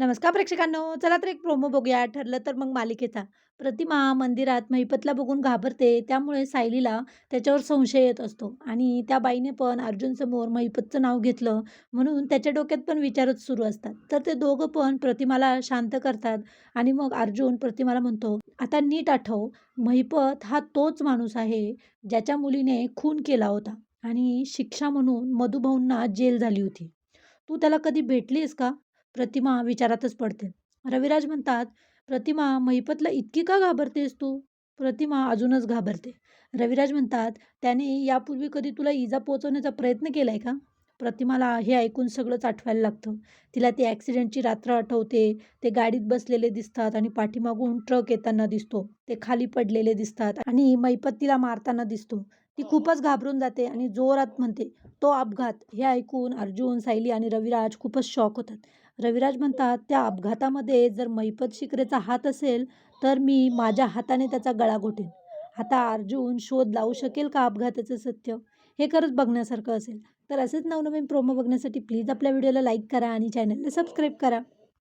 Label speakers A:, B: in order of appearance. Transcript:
A: नमस्कार प्रेक्षकांनो. चला तर एक प्रोमो बघूया. ठरलं तर मग मालिकेचा. प्रतिमा मंदिरात महिपतला बघून घाबरते. त्यामुळे सायलीला त्याच्यावर संशय येत असतो. आणि त्या बाईने पण अर्जुनसमोर महिपतचं नाव घेतलं म्हणून त्याच्या डोक्यात पण विचारच सुरू असतात. तर ते दोघं पण प्रतिमाला शांत करतात आणि मग अर्जुन प्रतिमाला म्हणतो आता नीट आठव. महिपत हा तोच माणूस आहे ज्याच्या मुलीने खून केला होता आणि शिक्षा म्हणून मधुभाऊंना जेल झाली होती. तू त्याला कधी भेटलीस का? प्रतिमा विचारातच पडते. रविराज म्हणतात प्रतिमा महिपतला इतकी का घाबरतेस तू? प्रतिमा अजूनच घाबरते. रविराज म्हणतात त्याने यापूर्वी कधी तुला इजा पोचवण्याचा प्रयत्न केलाय का? प्रतिमाला हे ऐकून सगळंच आठवायला लागतं. तिला ते ॲक्सिडेंटची रात्र आठवते. ते गाडीत बसलेले दिसतात आणि पाठीमागून ट्रक येताना दिसतो. ते खाली पडलेले दिसतात आणि मैपत तिला मारताना दिसतो. ती खूपच घाबरून जाते आणि जोरात म्हणते तो अपघात. हे ऐकून अर्जुन सायली आणि रविराज खूपच शॉक होतात. रविराज म्हणतात त्या अपघातामध्ये जर मैपत शिकरेचा हात असेल तर मी माझ्या हाताने त्याचा गळा घोटेन आता अर्जुन शोध लावू शकेल का अपघाताचं सत्य? हे खरंच बघण्यासारखं असेल. तर असेच नवनवीन प्रोमो बघण्यासाठी प्लीज आपल्या व्हिडिओला लाईक करा आणि चॅनलला सबस्क्राईब करा.